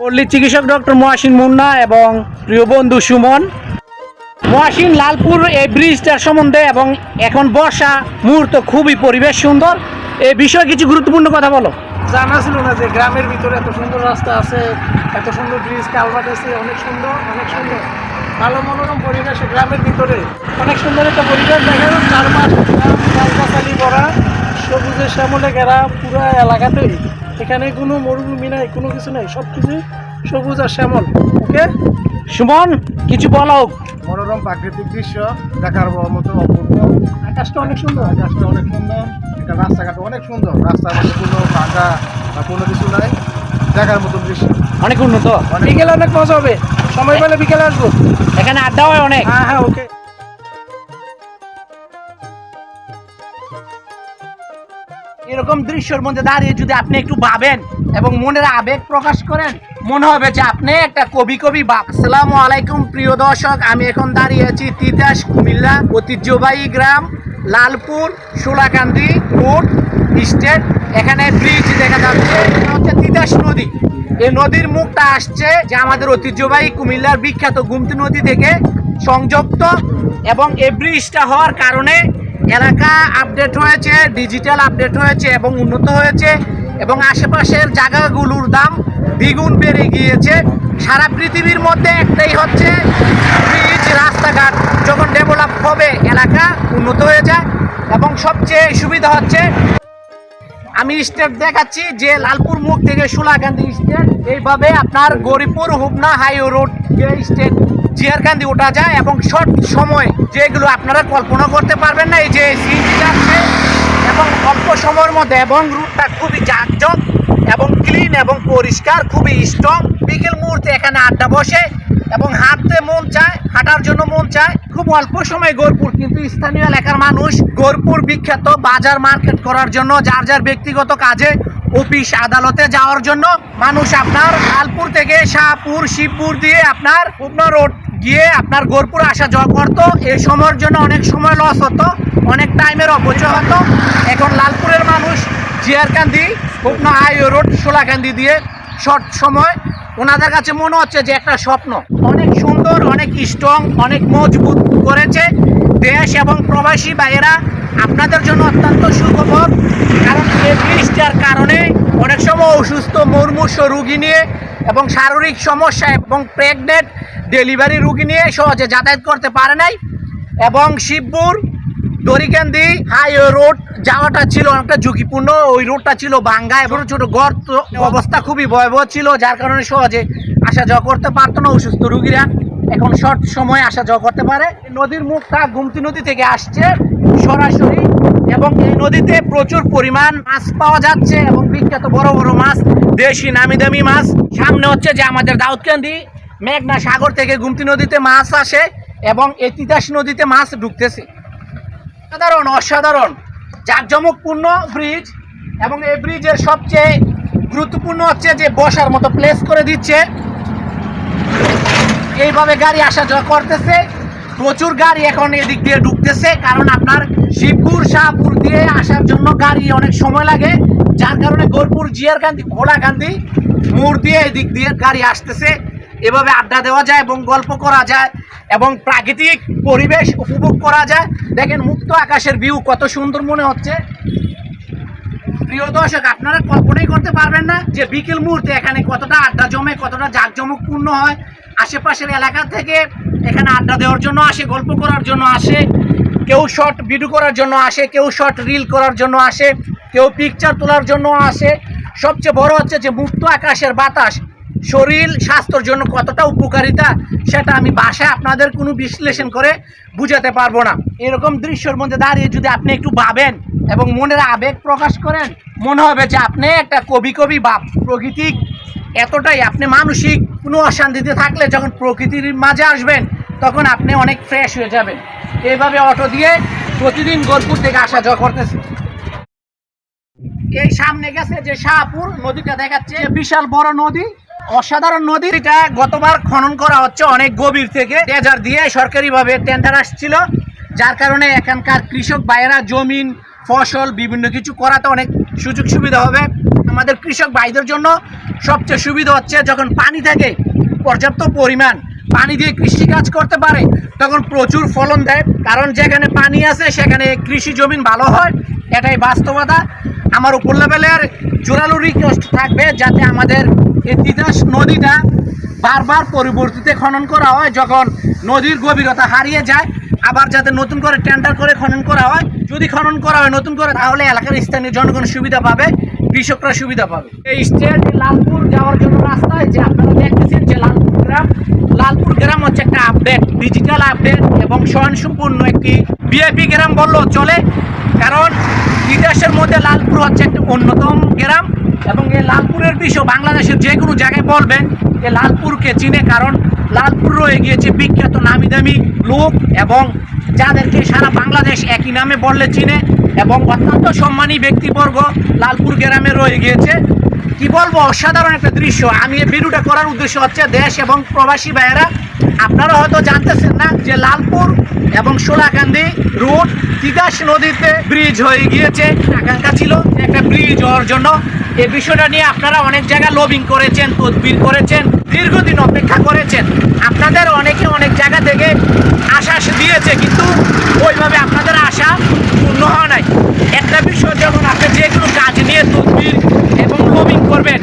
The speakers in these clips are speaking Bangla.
পল্লী চিকিৎসক ডক্টর মহাসিন মুন্না এবং প্রিয় বন্ধু সুমন। মহাসিন, লালপুর এই ব্রিজটার সম্বন্ধে এবং এখন বর্ষা মুহূর্ত খুবই পরিবেশ সুন্দর। এই বিষয়ে কিছু গুরুত্বপূর্ণ কথা বলো। জানা ছিল না যে গ্রামের ভিতরে এত সুন্দর রাস্তা আছে, এত সুন্দর ব্রিজ, কালভার্ট আছে, অনেক সুন্দর অনেক সুন্দর। ভালো মনোরম পরিবেশ গ্রামের ভিতরে অনেক সুন্দর একটা পরিবেশ দেখা যায় চারপাশ গাছগাছালি ভরা, সবুজের শ্যামলে ঘেরা পুরো এলাকাতেই। এখানে কোনো মরুভূমি নাই কোনো কিছু নাই সব কিছু সবুজ আর শ্যামল ওকে? সুমন কিছু বলো। মনোরম প্রাকৃতিক দৃশ্য দেখার মতো অপূর্ব। আকাশটা অনেক সুন্দর। আকাশটা অনেক সুন্দর। এটা রাস্তাঘাট অনেক সুন্দর। রাস্তার মধ্যে কোনো ভাঙা বা কোনো কিছু নাই। দেখার মতো দৃশ্য। অনেক উন্নত। বিকেলে অনেক মজা হবে। সময় পেলে বিকেলে আসব। এখানে আড্ডা হয় অনেক। হ্যাঁ হ্যাঁ ওকে। এরকম দৃশ্যের মধ্যে দাঁড়িয়ে যদি আপনি একটু ভাবেন এবং মনের আবেগ প্রকাশ করেন, মনে হবে যে আপনি একটা কবি কবি বাপ। আসসালামু আলাইকুম, প্রিয় দর্শক, আমি এখন দাঁড়িয়ে আছি তিতাস কুমিল্লা ঐতিহ্যবাহী গ্রাম, লালপুর, সোলাকান্দি কোট স্টেট। এখানে ব্রিজ দেখা যাচ্ছে, এটা হচ্ছে তিতাস নদী। এই নদীর মুখটা আসছে যে আমাদের ঐতিহ্যবাহী কুমিল্লার বিখ্যাত গুমতি নদী থেকে সংযুক্ত এবং এই ব্রিজটা হওয়ার কারণে এলাকা আপডেট হয়েছে ডিজিটাল আপডেট হয়েছে এবং উন্নত হয়েছে এবং আশেপাশের জায়গাগুলোর দাম দ্বিগুণ বেড়ে গিয়েছে। সারা পৃথিবীর মধ্যে একটাই হচ্ছে ব্রিজ রাস্তাঘাট, যখন ডেভেলপ হবে, এলাকা উন্নত হয়ে যায় এবং সবচেয়ে সুবিধা হচ্ছে আমি স্টেট দেখাচ্ছি যে লালপুর মুখ থেকে সুলাকান্দি স্টেট এইভাবে আপনার গরিপুর হুবনা হাইওয়ে রোড যে স্টেট জিয়ারকান্দি ওঠা যায় এবং শর্ট সময় যেগুলো আপনারা কল্পনা করতে পারবেন না, এই যে সিএনজি যাচ্ছে এবং অল্প সময়ের মধ্যে এবং রুটটা খুবই জাঁকজক এবং ক্লিন এবং পরিষ্কার, খুবই স্ট্রং বিকেল মুহূর্তে এখানে আড্ডা বসে এবং হাঁটতে মন চায়, হাঁটার জন্য মন চায়। খুব অল্প সময় গোরপুর, কিন্তু স্থানীয় এলাকার মানুষ গোরপুর বিখ্যাত বাজার মার্কেট করার জন্য যার যার ব্যক্তিগত কাজে অফিস আদালতে যাওয়ার জন্য মানুষ আপনার লালপুর থেকে শাহপুর, শিবপুর দিয়ে আপনার উপনা রোড গিয়ে আপনার গোরপুর আসা যাওয়া করতো। এই সময়ের জন্য অনেক সময় লস হতো, অনেক টাইমের অপচয় হতো। এখন লালপুরের মানুষ জিয়ারকান্দি উপনা হাইওয়ে রোড সোলাকান্দি দিয়ে শর্ট সময়। ওনাদের কাছে মনে হচ্ছে যে একটা স্বপ্ন। অনেক সুন্দর, অনেক স্ট্রং অনেক মজবুত করেছে দেশ এবং প্রবাসী ভাইয়েরা। আপনাদের জন্য অত্যন্ত সুখবর, কারণ এই ব্রিজটার কারণে অনেক সময় অসুস্থ মুমূর্ষ রুগী নিয়ে এবং শারীরিক সমস্যা এবং প্রেগনেন্ট ডেলিভারি রুগী নিয়ে সহজে যাতায়াত করতে পারে নাই। এবং শিবপুর দরিকান্দি হাইওয়ে রোড যাওয়াটা ছিল অনেকটা ঝুঁকিপূর্ণ। ওই রোডটা ছিল বাঙ্গা এবং ছোট গর্ত অবস্থা খুবই ভয়াবহ ছিল, যার কারণে সহজে আসা যাওয়া করতে পারতো না অসুস্থ রুগীরা। এখন শর্ট সময় আসা যাওয়া করতে পারে। নদীর মুখটা গুমতি নদী থেকে আসছে। সরাসরি এবং এই নদীতে প্রচুর পরিমাণ মাছ পাওয়া যাচ্ছে এবং বিখ্যাত বড় বড় মাছ, দেশি নামি দামি মাছ। সামনে হচ্ছে যে আমাদের দাউদকান্দি, মেঘনা সাগর থেকে গুমতি নদীতে মাছ আসে এবং এই তিতাস নদীতে মাছ ঢুকতেছে। অসাধারণ অসাধারণ, জাঁকজমকপূর্ণ ব্রিজ এবং এই ব্রিজের সবচেয়ে গুরুত্বপূর্ণ হচ্ছে যে বসার মতো প্লেস করে দিচ্ছে। এইভাবে গাড়ি আসা যাওয়া করতেছে। প্রচুর গাড়ি এখন এদিক দিয়ে ঢুকতেছে, কারণ আপনার শিবপুর, শাহপুর দিয়ে আসার জন্য গাড়ি অনেক সময় লাগে। যার কারণে গোরপুর জিয়ারকান্দি, ঘোড়াকান্দি মোড় দিয়ে এদিক দিয়ে গাড়ি আসতেছে। এভাবে আড্ডা দেওয়া যায় এবং গল্প করা যায় এবং প্রাকৃতিক পরিবেশ উপভোগ করা যায়। দেখেন মুক্ত আকাশের ভিউ কত সুন্দর মনে হচ্ছে। প্রিয় দর্শক, আপনারা কল্পনাই করতে পারবেন না যে বিকেল মুহূর্তে এখানে কতটা আড্ডা জমে, কতটা জাঁকজমকপূর্ণ হয়। আশেপাশের এলাকা থেকে এখানে আড্ডা দেওয়ার জন্য আসে, গল্প করার জন্য আসে, কেউ শর্ট ভিডিও করার জন্য আসে, কেউ শর্ট রিল করার জন্য আসে, কেউ পিকচার তোলার জন্য আসে। সবচেয়ে বড় হচ্ছে যে মুক্ত আকাশের বাতাস, শরীর স্বাস্থ্যর জন্য কতটা উপকারিতা সেটা আমি বাসায় আপনাদের কোনো বিশ্লেষণ করে বুঝাতে পারব না। এরকম দৃশ্যর মধ্যে দাঁড়িয়ে যদি আপনি একটু ভাবেন এবং মনের আবেগ প্রকাশ করেন, মনে হবে যে আপনি একটা কবি কবি বাপ প্রকৃতিক এতটাই আপনি মানসিক কোনো অশান্তিতে থাকলে যখন প্রকৃতির মাঝে আসবেন, তখন আপনি অনেক ফ্রেশ হয়ে যাবেন। এইভাবে অটো দিয়ে প্রতিদিন গোরপুর থেকে আসা যাওয়া করতেছে। এই সামনে গেছে যে শাহপুর, নদীটা দেখাচ্ছে। বিশাল বড় নদী, অসাধারণ নদী। এটা গতবার খনন করা হচ্ছে অনেক গভীর থেকে। টেজার দিয়ে সরকারিভাবে টেন্ডার আসছিল, যার কারণে এখানকার কৃষক ভাইয়েরা জমিন, ফসল, বিভিন্ন কিছু করাতে অনেক সুযোগ সুবিধা হবে। আমাদের কৃষক ভাইদের জন্য সবচেয়ে সুবিধা হচ্ছে যখন পানি থাকে পর্যাপ্ত পরিমাণ পানি দিয়ে কৃষি কাজ করতে পারে, তখন প্রচুর ফলন দেয়। কারণ যেখানে পানি আছে, সেখানে কৃষি জমিন ভালো হয়। এটাই বাস্তবতা। আমার উপর লেভেলের জোরালো রিকোয়েস্ট থাকবে যাতে আমাদের এই তিতাস নদীটা বারবার পরিবর্তিতে খনন করা হয়, যখন নদীর গভীরতা হারিয়ে যায়। আবার যাতে নতুন করে টেন্ডার করে খনন করা হয়। যদি খনন করা হয় নতুন করে, তাহলে এলাকার স্থানীয় জনগণ সুবিধা পাবে। কৃষকরা সুবিধা পাবে। এই স্টেট লালপুর যাওয়ার জন্য রাস্তায় যে আপনারা দেখতেছেন যে লালপুর গ্রাম লালপুর গ্রাম হচ্ছে একটা আপডেট ডিজিটাল আপডেট এবং স্বয়ংসম্পূর্ণ একটি বিআইপি গ্রাম বললেও চলে। কারণ ইতিহাসের মধ্যে লালপুর হচ্ছে একটা অন্যতম গ্রাম এবং এই লালপুরের বিষয় বাংলাদেশের যে কোনো জায়গায় বলবেন এই লালপুরকে চিনে, কারণ লালপুর রয়ে গিয়েছে বিখ্যাত নামি দামি লোক এবং যাদেরকে সারা বাংলাদেশ একই নামে বললে চিনে। এবং অত্যন্ত সম্মানী ব্যক্তিবর্গ লালপুর গ্রামে রয়ে গিয়েছে। কি বলব? অসাধারণ একটা দৃশ্য। আমি এই ভিডিওটা করার উদ্দেশ্য হচ্ছে দেশ এবং প্রবাসী ভাইয়েরা, আপনারা হয়তো জানতেছেন না যে লালপুর এবং সোলাকান্দি রোড তিতাস নদীতে ব্রিজ হয়ে গিয়েছে। আকাঙ্ক্ষা ছিল একটা ব্রিজ হওয়ার জন্য। এই বিষয়টা নিয়ে আপনারা অনেক জায়গায় লবিং করেছেন, তদবির করেছেন, দীর্ঘদিন অপেক্ষা করেছেন। আপনাদের অনেকে অনেক জায়গা থেকে আশ্বাস দিয়েছে, কিন্তু ওইভাবে আপনাদের আশা একটা বিষয় যখন আপনি যে কোনো কাজ নিয়ে তদবির এবং লবিং করবেন,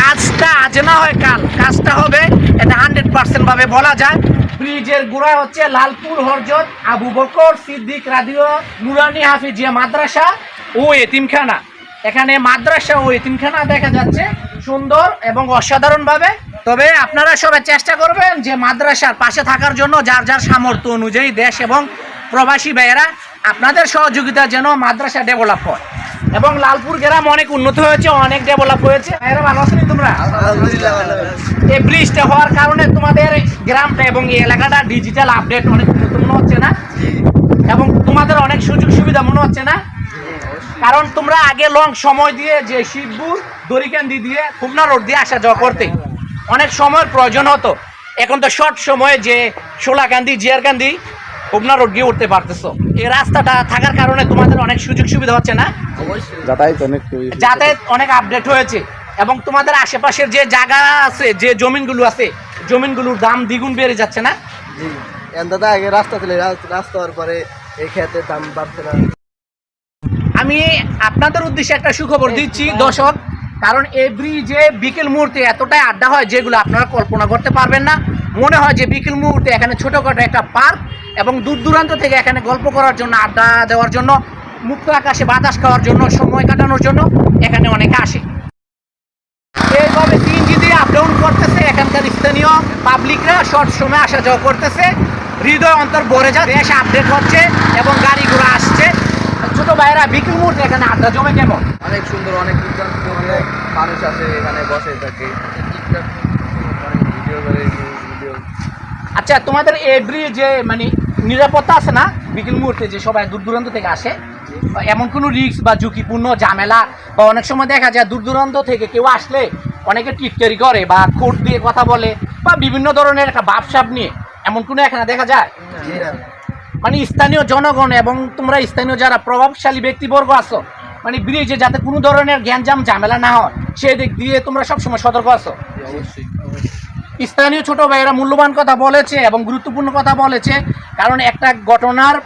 কাজটা আজ না হয় কাল, কাজটা হবে, এটা হান্ড্রেড পার্সেন্ট ভাবে বলা যায়। ব্রিজের গোড়া হচ্ছে লালপুর, হরজত, আবু বকর, সিদ্দিক, রাদিও, নুরানি, হাফিজিয়া মাদ্রাসা ও এতিমখানা। এখানে মাদ্রাসা ও এতিমখানা দেখা যাচ্ছে সুন্দর এবং অসাধারণ ভাবে তবে আপনারা সবাই চেষ্টা করবেন যে মাদ্রাসার পাশে থাকার জন্য যার যার সামর্থ্য অনুযায়ী দেশ এবং প্রবাসী ভাইয়েরা আপনাদের সহযোগিতা যেন মাদ্রাসা ডেভেলপ হয়। এবং লালপুর গ্রাম অনেক উন্নত হয়েছে অনেক ডেভেলপ হয়েছে। ভালো আছেন তোমরা? এই ব্রিজটা হওয়ার কারণে তোমাদের গ্রামটা এবং এই এলাকাটা ডিজিটাল আপডেট অনেক উন্নত মনে হচ্ছে না? এবং তোমাদের অনেক সুযোগ সুবিধা মনে হচ্ছে না? কারণ তোমরা আগে লং সময় দিয়ে যে শিবপুর দড়িকান্দি দিয়ে খুলনা রোড দিয়ে আসা যাওয়া করতে। অনেক সময়ের প্রয়োজন হতো। এখন তো শর্ট সময়ে যে সোলাকান্দি জিয়ারকান্দি খুলনা রোড দিয়ে উঠতে পারতেছো। এই রাস্তাটা থাকার কারণে তোমাদের অনেক সুযোগ সুবিধা হচ্ছে না? যাতায়াত অনেক যাতায়াত অনেক আপডেট হয়েছে এবং তোমাদের আশেপাশের যে জায়গা আছে যে জমিনগুলো আছে জমিনগুলোর দাম দ্বিগুণ বেড়ে যাচ্ছে না? দাদা আগে রাস্তা ছিল রাস্তা হওয়ার পরে এই ক্ষেতের দাম বাড়ছে না। আমি আপনাদের উদ্দেশ্যে একটা সুখবর দিচ্ছি দর্শক কারণ এই ব্রিজে বিকেল মুহূর্তে এতটাই আড্ডা হয় যেগুলো আপনারা কল্পনা করতে পারবেন না। মনে হয় যে বিকেল মুহূর্তে এখানে ছোটোখাটো একটা পার্ক এবং দূর দূরান্ত থেকে এখানে গল্প করার জন্য আড্ডা দেওয়ার জন্য মুক্ত আকাশে বাতাস খাওয়ার জন্য সময় কাটানোর জন্য এখানে অনেকে আসে। এইভাবে সিএনজি দিয়ে আপ ডাউন করতেছে এখানকার স্থানীয় পাবলিকরা শর্ট সময় আসা যাওয়া করতেছে। হৃদয় অন্তর ভরে যা দেশ আপডেট হচ্ছে এবং গাড়ি ঘোড়া আসছে। ছোট ভাইরা বিকেল মুহূর্তে এখানে আড্ডা জমে কেমন? অনেক সুন্দর অনেক অনেক মানুষ আছে এখানে বসে থাকে। ভিডিও করে ভিডিও আচ্ছা তোমাদের এই ব্রিজে মানে নিরাপত্তা আছে না? বিকেল মুহূর্তে যে সবাই দূর দূরান্ত থেকে আসে এমন কোনো রিস্ক বা ঝুঁকিপূর্ণ ঝামেলা, বা অনেক সময় দেখা যায় দূর দূরান্ত থেকে কেউ আসলে অনেকে টিটকারি করে বা কোর্ট দিয়ে কথা বলে, বা বিভিন্ন ধরনের একটা ভাবসাব নিয়ে, এমন কোনো এখানে দেখা যায়? মানে স্থানীয় জনগণ এবং তোমরা স্থানীয় যারা প্রভাবশালী ব্যক্তিবর্গ আছো মানে ব্রিজে যাতে কোনো ধরনের গ্যাঞ্জাম ঝামেলা না হয়, সেই দিক দিয়ে তোমরা সবসময় সতর্ক আছো? অবশ্যই। স্থানীয় ছোট ভাইয়েরা মূল্যবান কথা বলেছে এবং গুরুত্বপূর্ণ কথা বলেছে, কারণ একটা ঘটনার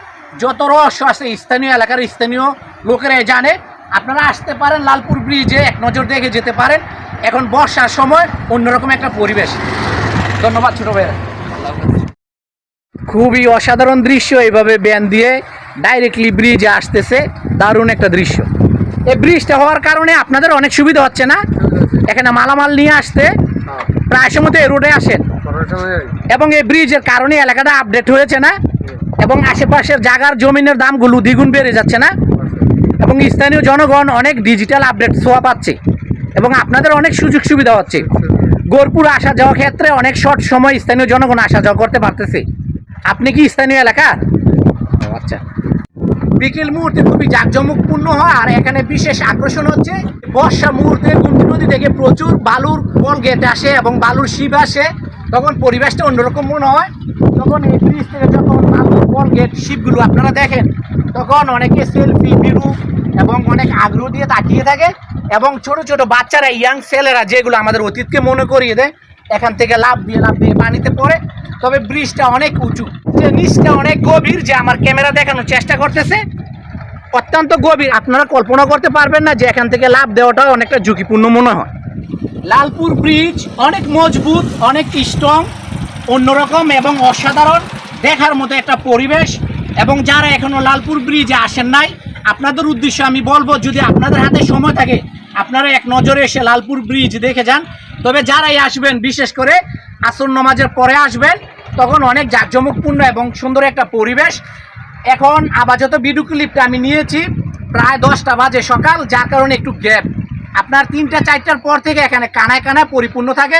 যত রহস্য আছে স্থানীয় এলাকার স্থানীয় লোকেরাই জানে। আপনারা আসতে পারেন লালপুর ব্রিজে, এক নজর দেখে যেতে পারেন। এখন বর্ষার সময় অন্যরকম একটা পরিবেশ। ধন্যবাদ ছোট ভাইয়েরা। খুবই অসাধারণ দৃশ্য এইভাবে ব্যান দিয়ে ডাইরেক্টলি ব্রিজে আসতেছে। দারুণ একটা দৃশ্য। এই ব্রিজটা হওয়ার কারণে আপনাদের অনেক সুবিধা হচ্ছে না? এখানে মালামাল নিয়ে আসতে প্রায় সময় এই রোডে আসেন। এবং এই ব্রিজের কারণে এলাকাটা আপডেট হয়েছে না? এবং আশেপাশের জায়গার জমিনের দামগুলো দ্বিগুণ বেড়ে যাচ্ছে না? এবং স্থানীয় জনগণ অনেক ডিজিটাল আপডেট ছোঁয়া পাচ্ছে। এবং আপনাদের অনেক সুযোগ সুবিধা হচ্ছে। গোরপুর আসা যাওয়া ক্ষেত্রে অনেক শর্ট সময় স্থানীয় জনগণ আসা যাওয়া করতে পারতেছে। আপনি কি স্থানীয় এলাকা আচ্ছা। বিকেল মুহূর্তে খুবই জাঁকজমকপূর্ণ হয়, আর এখানে বিশেষ আকর্ষণ হচ্ছে বর্ষা মুহূর্তে গুমতি নদী থেকে প্রচুর বালুর বল গেট আসে এবং বালুর শিব আসে। তখন পরিবেশটা অন্যরকম মনে হয়। তখন এই ব্রিজ থেকে যখন বালুর বল গেট শিবগুলো আপনারা দেখেন, তখন অনেকে সেলফি বিরু এবং অনেক আগ্রহ দিয়ে তাকিয়ে থাকে এবং ছোট ছোট বাচ্চারা, ইয়াং ছেলেরা যেগুলো আমাদের অতীতকে মনে করিয়ে দেয় এখান থেকে লাভ দিয়ে লাভ দিয়ে পানিতে পড়ে। তবে ব্রিজটা অনেক উঁচু। যে নিচটা অনেক গভীর যে আমার ক্যামেরা দেখানোর চেষ্টা করতেছে, অত্যন্ত গভীর। আপনারা কল্পনা করতে পারবেন না যে এখান থেকে লাভ দেওয়াটা অনেকটা ঝুঁকিপূর্ণ মনে হয়। লালপুর ব্রিজ অনেক মজবুত, অনেক স্ট্রং, অন্যরকম এবং অসাধারণ। দেখার মতো একটা পরিবেশ। এবং যারা এখনও লালপুর ব্রিজে আসেন নাই, আপনাদের উদ্দেশ্যে আমি বলব, যদি আপনাদের হাতে সময় থাকে আপনারা এক নজরে এসে লালপুর ব্রিজ দেখে যান। তবে যারাই আসবেন, বিশেষ করে আসর নমাজের পরে আসবেন, তখন অনেক জাঁকজমকপূর্ণ এবং সুন্দর একটা পরিবেশ। এখন আপাতত ভিডিও ক্লিপটা আমি নিয়েছি, প্রায় দশটা বাজে সকাল, যার কারণে একটু গ্যাপ আপনার তিনটা, চারটার পর থেকে এখানে কানায় কানায় পরিপূর্ণ থাকে,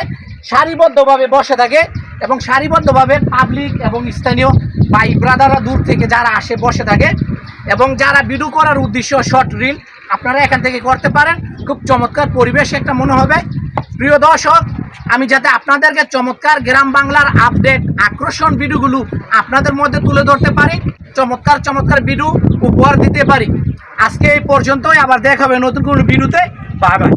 সারিবদ্ধভাবে বসে থাকে এবং সারিবদ্ধভাবে পাবলিক এবং স্থানীয় ভাই ব্রাদাররা দূর থেকে যারা আসে, বসে থাকে। এবং যারা ভিডিও করার উদ্দেশ্য শর্ট রিল আপনারা এখান থেকে করতে পারেন। খুব চমৎকার পরিবেশ একটা মনে হবে। প্রিয় দর্শক, আমি যাতে আপনাদেরকে চমৎকার গ্রাম বাংলার আপডেট আকর্ষণ ভিডিওগুলো আপনাদের মধ্যে তুলে ধরতে পারি, চমৎকার চমৎকার ভিডিও উপহার দিতে পারি। আজকে এই পর্যন্তই, আবার দেখাবে নতুন কোনো ভিডিওতে। Bye bye.